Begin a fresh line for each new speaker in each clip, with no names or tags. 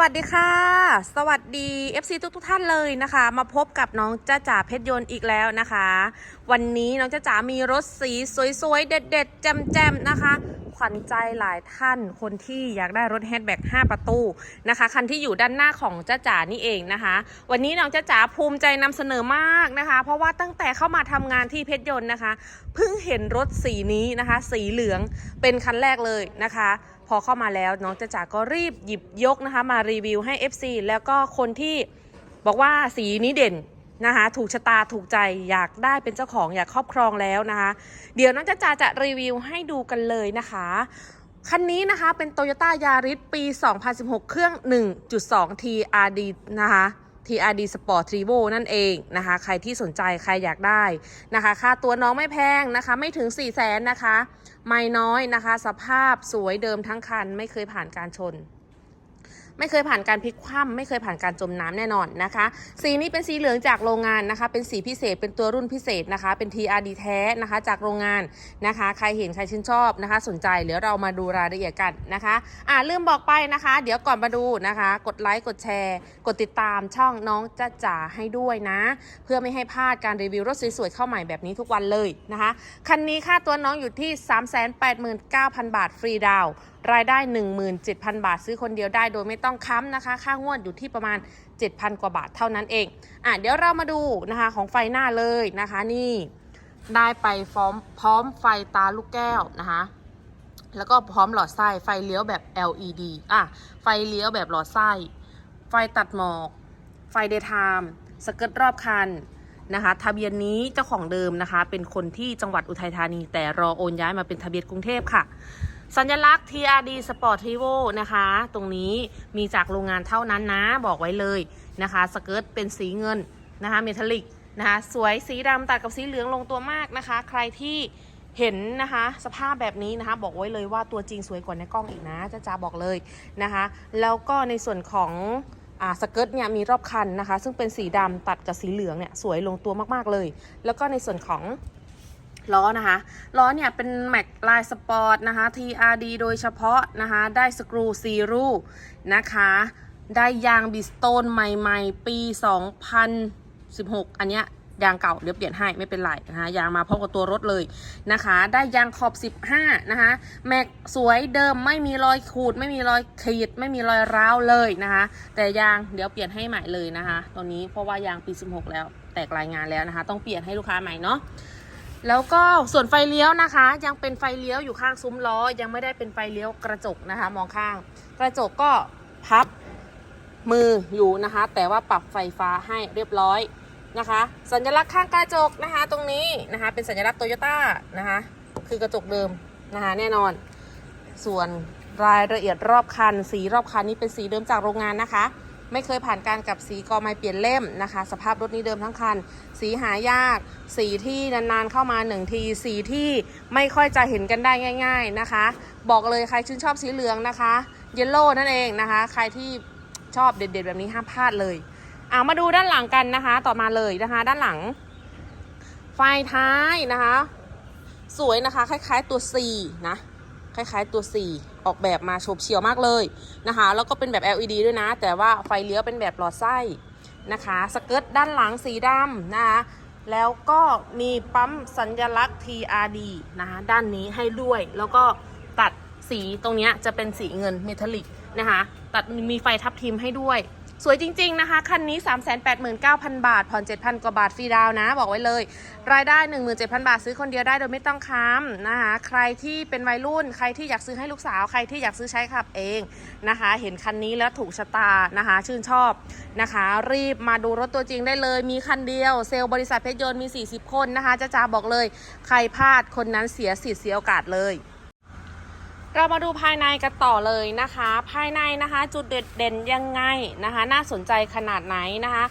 วัสดีค่ะ สวัสดี FC ทุกทุกท่านเลยนะคะ มาพบกับน้องจ้าจ๋าเพชรยนต์อีกแล้วนะคะ วันนี้น้องจ้าจ๋ามีรถสีสวยๆ เด็ดๆ แจ่มๆ นะคะ ขวัญใจหลายท่านคนที่อยากได้รถแฮชแบ็ก5 ประตูนะคะ คันที่อยู่ด้านหน้าของจ้าจ๋านี่เองนะคะ วันนี้น้องจ้าจ๋าภูมิใจนำเสนอมากนะคะ เพราะว่าตั้งแต่เข้ามาทำงานที่เพชรยนต์นะคะ เพิ่งเห็นรถสีนี้นะคะ สีเหลืองเป็นคันแรกเลยนะคะ พอเข้ามาแล้วน้องจ้าจ๋าก็รีบหยิบยกนะคะมารีวิวให้ FC แล้วก็คนที่บอกว่าสีนี้เด่นนะคะถูกชะตาถูกใจอยากได้เป็นเจ้าของอยากครอบครองแล้วนะคะ เดี๋ยวน้องจ้าจ๋าจะรีวิวให้ดูกันเลยนะคะ คันนี้นะคะเป็น Toyota Yaris ปี 2016 เครื่อง 1.2 TRD นะคะ TRD Sport Trivo นั่นเองนะคะ ใครที่สนใจใครอยากได้นะคะ ค่าตัวน้องไม่แพงนะคะ ไม่ถึง 4 0 0แสนนะคะ ไม่น้อยนะคะ สภาพสวยเดิมทั้งคันไม่เคยผ่านการชน ไม่เคยผ่านการพลิกคว่ำไม่เคยผ่านการจมน้ำแน่นอนนะคะ สีนี้เป็นสีเหลืองจากโรงงานนะคะ เป็นสีพิเศษเป็นตัวรุ่นพิเศษนะคะ เป็น TRD แท้นะคะ จากโรงงานนะคะ ใครเห็นใครชื่นชอบนะคะ สนใจเดี๋ยวเรามาดูรายละเอียดกันนะคะอ่าลืมบอกไปนะคะ เดี๋ยวก่อนมาดูนะคะ กดไลค์กดแชร์ กดติดตามช่องน้องจ้าจ๋าให้ด้วยนะ เพื่อไม่ให้พลาดการรีวิวรถสวยๆเข้าใหม่แบบนี้ทุกวันเลยนะคะคันนี้ค่าตัวน้องอยู่ที่ 389,000 บาทฟรีดาว รายได้ 17,000 บาทซื้อคนเดียวได้โดยไม่ต้องค้ำนะคะ ค่างวดอยู่ที่ประมาณ 7,000 กว่าบาทเท่านั้นเอง อะเดี๋ยวเรามาดูนะคะของไฟหน้าเลยนะคะ นี่ได้ไปพร้อมพร้อมไฟตาลูกแก้วนะคะ แล้วก็พร้อมหลอดไส้ไฟเลี้ยวแบบ LED อะไฟเลี้ยวแบบหลอดไส้ ไฟตัดหมอก ไฟเดย์ไทม์สเกิร์ตรอบคันนะคะทะเบียนนี้เจ้าของเดิมนะคะ เป็นคนที่จังหวัดอุทัยธานี แต่รอโอนย้ายมาเป็นทะเบียนกรุงเทพค่ะ สัญลักษณ์ TRD Sport t r i v o นะคะ ตรงนี้มีจากโรงงานเท่านั้นนะ บอกไว้เลยนะคะ สเกิร์ตเป็นสีเงินนะคะ เมทัลลิกนะคะ สวยสีดำตัดกับสีเหลืองลงตัวมากนะคะ ใครที่เห็นนะคะสภาพแบบนี้นะคะ บอกไว้เลยว่าตัวจริงสวยกว่าในกล้องอีกนะจ้าจาบอกเลยนะคะ แล้วก็ในส่วนของอสเกิร์ตเนี่ยมีรอบคันนะคะ ซึ่งเป็นสีดำตัดกับสีเหลืองเนี่ยสวยลงตัวมากๆเลย แล้วก็ในส่วนของ ล้อนะคะ ล้อเนี่ยเป็นแม็กลายสปอร์ตนะคะ TRD โดยเฉพาะนะคะ ได้สกรูซีรูนะคะ ได้ยางบิสโตนใหม่ๆ ปี 2016 อันเนี้ยยางเก่าเดี๋ยวเปลี่ยนให้ไม่เป็นไรนะคะยางมาพร้อมกับตัวรถเลยนะคะ ได้ยางขอบ 15 นะคะ แม็กสวยเดิมไม่มีรอยขูด ไม่มีรอยขีด ไม่มีรอยร้าวเลยนะคะ แต่ยางเดี๋ยวเปลี่ยนให้ใหม่เลยนะคะ ตัวนี้เพราะว่ายางปี 16 แล้วแตกรายงานแล้วนะคะ ต้องเปลี่ยนให้ลูกค้าใหม่เนาะ แล้วก็ส่วนไฟเลี้ยวนะคะ ยังเป็นไฟเลี้ยวอยู่ข้างซุ้มล้อ ยังไม่ได้เป็นไฟเลี้ยวกระจกนะคะ มองข้าง กระจกก็พับมืออยู่นะคะ แต่ว่าปรับไฟฟ้าให้เรียบร้อยนะคะ สัญลักษณ์ข้างกระจกนะคะ ตรงนี้นะคะ เป็นสัญลักษณ์โตโยต้านะคะ คือกระจกเดิมนะคะ แน่นอน ส่วนรายละเอียดรอบคัน สีรอบคันนี้เป็นสีเดิมจากโรงงานนะคะ ไม่เคยผ่านการกับสีกอไม้เปลี่ยนเล่มนะคะ สภาพรถนี้เดิมทั้งคัน สีหายาก สีที่นานๆเข้ามาหนึ่งที สีที่ไม่ค่อยจะเห็นกันได้ง่าย ๆนะคะ บอกเลยใครชื่นชอบสีเหลืองนะคะเยลโล่นั่นเองนะคะ ใครที่ชอบเด็ดๆแบบนี้ห้ามพลาดเลยเอามาดูด้านหลังกันนะคะ ต่อมาเลยนะคะ ด้านหลัง ไฟท้ายนะคะ สวยนะคะ คล้ายๆตัว C นะ คล้ายๆตัว 4 ออกแบบมาโฉบเฉี่ยวมากเลยนะคะ แล้วก็เป็นแบบ LED ด้วยนะ แต่ว่าไฟเลี้ยวเป็นแบบหลอดไส้นะคะ สเกิร์ตด้านหลังสีดำนะคะ แล้วก็มีปั๊มสัญลักษณ์ TRD นะคะ ด้านนี้ให้ด้วย แล้วก็ตัดสีตรงนี้จะเป็นสีเงินเมทัลลิกนะคะ ตัดมีไฟทับทิมให้ด้วย สวยจริง ๆ นะคะ คันนี้ 389,000 บาท ผ่อน 7,000 กว่าบาทฟรีดาวนะ บอกไว้เลย รายได้ 17,000 บาท ซื้อคนเดียวได้โดยไม่ต้องค้ำนะคะ ใครที่เป็นวัยรุ่น ใครที่อยากซื้อให้ลูกสาว ใครที่อยากซื้อใช้ขับเองนะคะ เห็นคันนี้แล้วถูกชะตานะคะ ชื่นชอบนะคะ รีบมาดูรถตัวจริงได้เลย มีคันเดียว เซลล์บริษัทเพชรยนต์มี 40 คนนะคะจ้าจาบอกเลย ใครพลาดคนนั้นเสียสิทธิ์เสียโอกาสเลย เรามาดูภายในกันต่อเลยนะคะ ภายในนะคะ จุดเด่นเด่นยังไงนะคะ น่าสนใจขนาดไหนนะคะ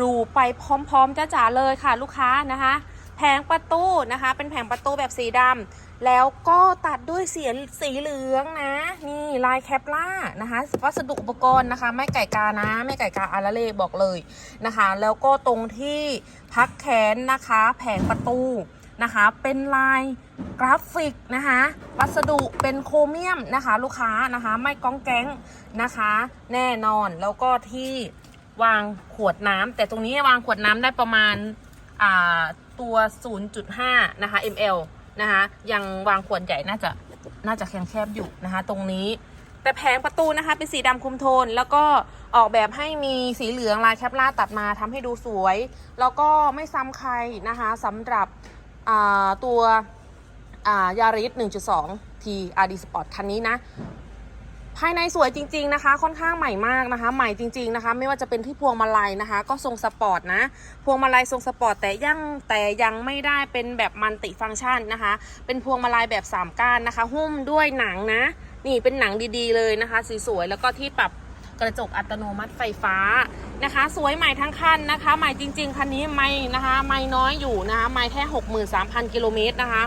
ดูไปพร้อมๆจ้าจ๋าเลยค่ะลูกค้านะคะ แผงประตูนะคะ เป็นแผงประตูแบบสีดำแล้วก็ตัดด้วยสีสีเหลืองนะ นี่ลายแคปล่านะคะวัสดุอุปกรณ์นะคะ ไม่ไก่กานะ ไม่ไก่กาอาราเล่บอกเลยนะคะ แล้วก็ตรงที่พักแขนนะคะ แผงประตู นะคะ เป็นลายกราฟิกนะคะวัสดุเป็นโครเมียมนะคะ ลูกค้านะคะ ไม่ก้องแก๊งนะคะ แน่นอนแล้วก็ที่วางขวดน้ำแต่ตรงนี้วางขวดน้ำได้ประมาณาตัว 0.5 นะคะ ml นะคะ ยังวางขวดใหญ่น่าจะน่าจะแคบๆอยู่นะคะ ตรงนี้แต่แผงประตูนะคะเป็นสีดำคุมโทน แล้วก็ออกแบบให้มีสีเหลืองลายแคปลาตัดมาทำให้ดูสวย แล้วก็ไม่ซ้ำใครนะคะสำหรับ ตัวยาริส1.2 T RD Sport คันนี้นะ ภายในสวยจริง ๆนะคะ ค่อนข้างใหม่มากนะคะ ใหม่จริง ๆนะคะ ไม่ว่าจะเป็นที่พวงมาลัยนะคะ ก็ทรงสปอร์ตนะ พวงมาลัยทรงสปอร์ตแต่ยังแต่ยังไม่ได้เป็นแบบมัลติฟังก์ชันนะคะ เป็นพวงมาลัยแบบ3ก้านนะคะ หุ้มด้วยหนังนะ นี่เป็นหนังดีๆเลยนะคะสีสวยแล้วก็ที่ปรับ กระจกอัตโนมัติไฟฟ้านะคะ สวยใหม่ทั้งคันนะคะใหม่จริง ๆ คันนี้ไม่นะคะไม่น้อยอยู่นะคะไม่แค่ 63,000 กิโลเมตรนะคะ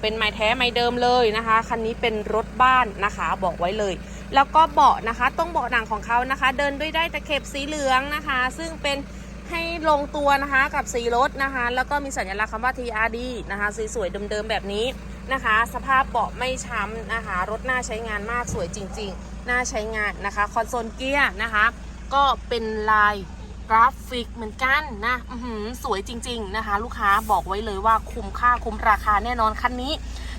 เป็นไม้แท้ไม้เดิมเลยนะคะ คันนี้เป็นรถบ้านนะคะ บอกไว้เลย แล้วก็เบาะนะคะ ต้องเบาะหนังของเขานะคะ เดินด้วยได้ตะเข็บสีเหลืองนะคะ ซึ่งเป็น ให้ลงตัวนะคะกับสีรถนะคะ แล้วก็มีสัญลักษณ์คำว่า TRD นะคะสวยๆเดิมๆแบบนี้นะคะ สภาพเบาะไม่ช้ำนะคะ รถน่าใช้งานมากสวยจริงๆ น่าใช้งานนะคะ คอนโซลเกียร์นะคะ ก็เป็นลายกราฟิกเหมือนกันนะอื้อหือสวยจริง ๆนะคะ ลูกค้าบอกไว้เลยว่าคุ้มค่าคุ้มราคาแน่นอนคันนี้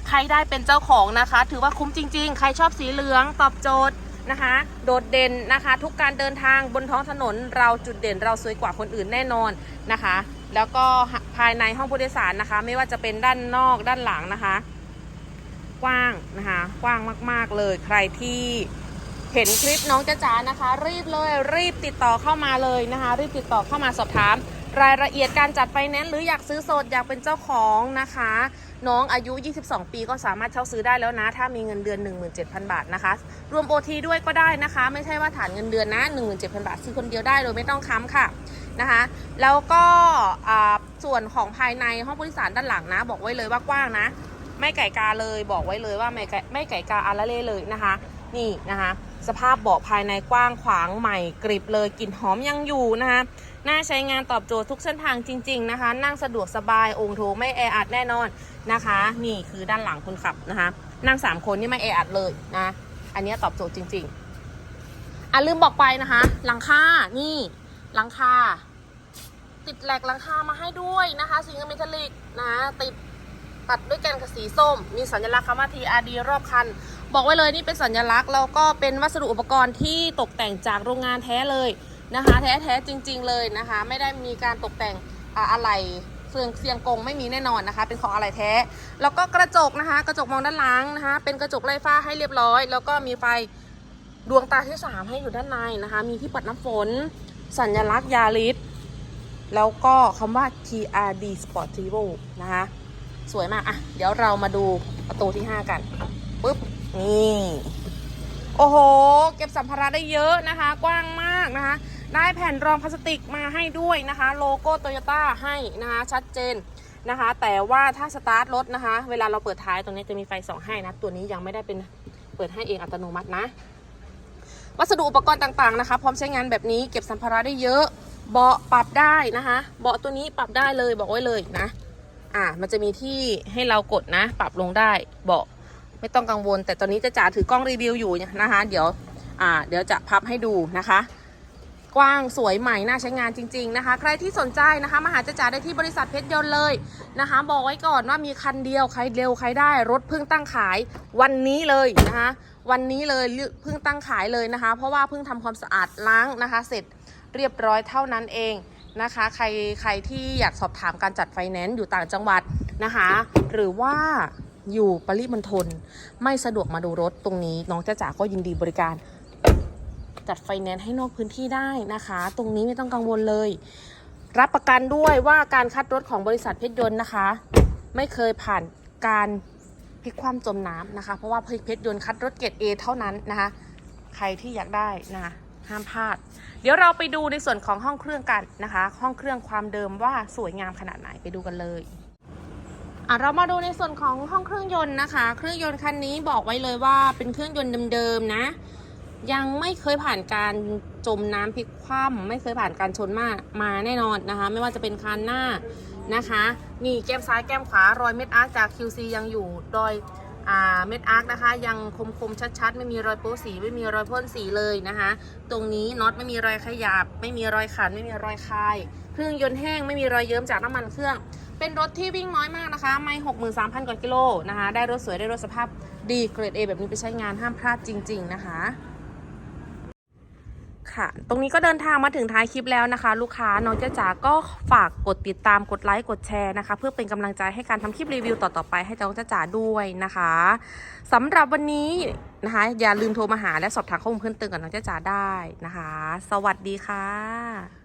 ใครได้เป็นเจ้าของนะคะ ถือว่าคุ้มจริง ๆ ใครชอบสีเหลืองตอบโจทย์ นะคะ โดดเด่นนะคะ ทุกการเดินทางบนท้องถนนเราจุดเด่นเราสวยกว่าคนอื่นแน่นอนนะคะ แล้วก็ภายในห้องผู้โดยสารนะคะ ไม่ว่าจะเป็นด้านนอกด้านหลังนะคะ กว้างนะคะ กว้างมาก ๆเลยใครที่เห็นคลิปน้องจ๊ะจ๋านะคะ รีบเลยรีบติดต่อเข้ามาเลยนะคะ รีบติดต่อเข้ามาสอบถาม รายละเอียดการจัดไฟแนนซ์หรืออยากซื้อสดอยากเป็นเจ้าของนะคะ น้องอายุ 22 ปีก็สามารถเช่าซื้อได้แล้วนะ ถ้ามีเงินเดือน 17,000 บาทนะคะ รวม OT ด้วยก็ได้นะคะ ไม่ใช่ว่าฐานเงินเดือนนะ 17,000 บาทซื้อคนเดียวได้โดยไม่ต้องค้ำค่ะนะคะ แล้วก็ส่วนของภายในห้องผู้โดยสารด้านหลังนะ บอกไว้เลยว่ากว้างนะ ไม่ไก่กาเลยบอกไว้เลยว่าไม่ไก่ไม่ไก่กาอาราเล่เลยนะคะ นี่นะคะ สภาพเบาะภายในกว้างขวางใหม่กริบเลยกลิ่นหอมยังอยู่นะคะน่าใช้งานตอบโจทย์ทุกเส้นทางจริง ๆนะคะ นั่งสะดวกสบายองค์โถไม่แออัดแน่นอนนะคะ นี่คือด้านหลังคนขับนะคะ นั่งสามคนนี่ไม่แออัดเลยนะอันนี้ตอบโจทย์จริง ๆอะลืมบอกไปนะคะ หลังคานี่หลังคาติดแหลกหลังคามาให้ด้วยนะคะสีเงินเมทัลลิกนะติดตัดด้วยแกนกับสีส้ม มีสัญลักษณ์คำว่า TRD รอบคัน บอกไว้เลยนี่เป็นสัญลักษณ์แล้วก็เป็นวัสดุอุปกรณ์ที่ตกแต่งจากโรงงานแท้เลยนะคะ แท้แท้ๆจริง ๆ เลยนะคะ ไม่ได้มีการตกแต่งอะไรเสียงเสียงกงไม่มีแน่นอนนะคะ เป็นของอะไรแท้ แล้วก็กระจกนะคะ กระจกมองด้านหลังนะคะ เป็นกระจกไร้ฝ้าให้เรียบร้อย แล้วก็มีไฟดวงตาที่สามให้อยู่ด้านในนะคะ มีที่ปัดน้ำฝน สัญลักษณ์ยาริสแล้วก็คำว่า TRD Sportivo นะคะ สวยมาก อะ เดี๋ยวเรามาดูประตูที่ 5 กัน ปึ๊บ นี่โอ้โห เก็บสัมภาระได้เยอะนะคะ กว้างมากนะคะ ได้แผ่นรองพลาสติกมาให้ด้วยนะคะ โลโก้โตโยต้าให้นะคะ ชัดเจนนะคะ แต่ว่าถ้าสตาร์ทรถนะคะ เวลาเราเปิดท้ายตรงนี้จะมีไฟสองให้นะ ตัวนี้ยังไม่ได้เป็นเปิดให้เองอัตโนมัตินะ วัสดุอุปกรณ์ต่างๆนะคะ พร้อมใช้งานแบบนี้เก็บสัมภาระได้เยอะ เบาะปรับได้นะคะ เบาะตัวนี้ปรับได้เลยบอกไว้เลยนะ อ่ามันจะมีที่ให้เรากดนะ ปรับลงได้เบาะ ไม่ต้องกังวล แต่ตอนนี้จะจ๋าถือกล้องรีวิวอยู่นะคะ เดี๋ยวอ่าเดี๋ยวจะพับให้ดูนะคะ กว้างสวยใหม่น่าใช้งานจริง ๆนะคะ ใครที่สนใจนะคะมาหาจะจ๋าได้ที่บริษัทเพชรยนต์เลยนะคะ บอกไว้ก่อนว่ามีคันเดียวใครเร็วใครได้รถเพิ่งตั้งขายวันนี้เลยนะคะ วันนี้เลยเพิ่งตั้งขายเลยนะคะ เพราะว่าเพิ่งทำความสะอาดล้างนะคะ เสร็จเรียบร้อยเท่านั้นเองนะคะ ใครใครที่อยากสอบถามการจัดไฟแนนซ์อยู่ต่างจังหวัดนะคะ หรือว่า อยู่ปริมณฑลไม่สะดวกมาดูรถตรงนี้ น้องจ้าจ๋าก็ยินดีบริการ จัดไฟแนนซ์ให้นอกพื้นที่ได้นะคะ ตรงนี้ไม่ต้องกังวลเลย รับประกันด้วยว่าการคัดรถของบริษัทเพชรยนต์นะคะ ไม่เคยผ่านการพลิกคว่ำจมน้ำนะคะ เพราะว่าเพชรยนต์คัดรถเกรด A เท่านั้นนะคะ ใครที่อยากได้นะห้ามพลาด เดี๋ยวเราไปดูในส่วนของห้องเครื่องกันนะคะ ห้องเครื่องความเดิมว่าสวยงามขนาดไหนไปดูกันเลย อะเรามาดูในส่วนของห้องเครื่องยนต์นะคะ เครื่องยนต์คันนี้บอกไว้เลยว่าเป็นเครื่องยนต์เดิมๆนะ ยังไม่เคยผ่านการจมน้ำพลิกคว่ำไม่เคยผ่านการชนมามาแน่นอนนะคะ ไม่ว่าจะเป็นคันหน้านะคะ นี่แก้มซ้ายแก้มขวารอยเม็ดอาร์คจาก QC ยังอยู่รอยเม็ดอาร์คนะคะ ยังคมคมๆชัดๆ ไม่มีรอยโป๊สีไม่มีรอยพ่นสีเลยนะคะ ตรงนี้น็อตไม่มีรอยขยับ ไม่มีรอยขันไม่มีรอยคาย เครื่องยนต์แห้งไม่มีรอยเยิ้มจากน้ำมันเครื่อง เป็นรถที่วิ่งน้อยมากนะคะ ไม่หกหมื่นสามพันกว่ากิโลนะคะ ได้รถสวยได้รถสภาพดีเกรด A แบบนี้ไปใช้งานห้ามพลาดจริง ๆ นะคะค่ะ ตรงนี้ก็เดินทางมาถึงท้ายคลิปแล้วนะคะ ลูกค้าน้องเจ๊จ๋าก็ฝากกดติดตามกดไลค์กดแชร์นะคะ เพื่อเป็นกำลังใจให้การทำคลิปรีวิวต่อๆไปให้น้องเจ๊จ๋าด้วยนะคะสำหรับวันนี้นะคะ อย่าลืมโทรมาหาและสอบถามข้อมูลเพิ่มเติมกับน้องเจ๊จ๋าได้นะคะ สวัสดีค่ะ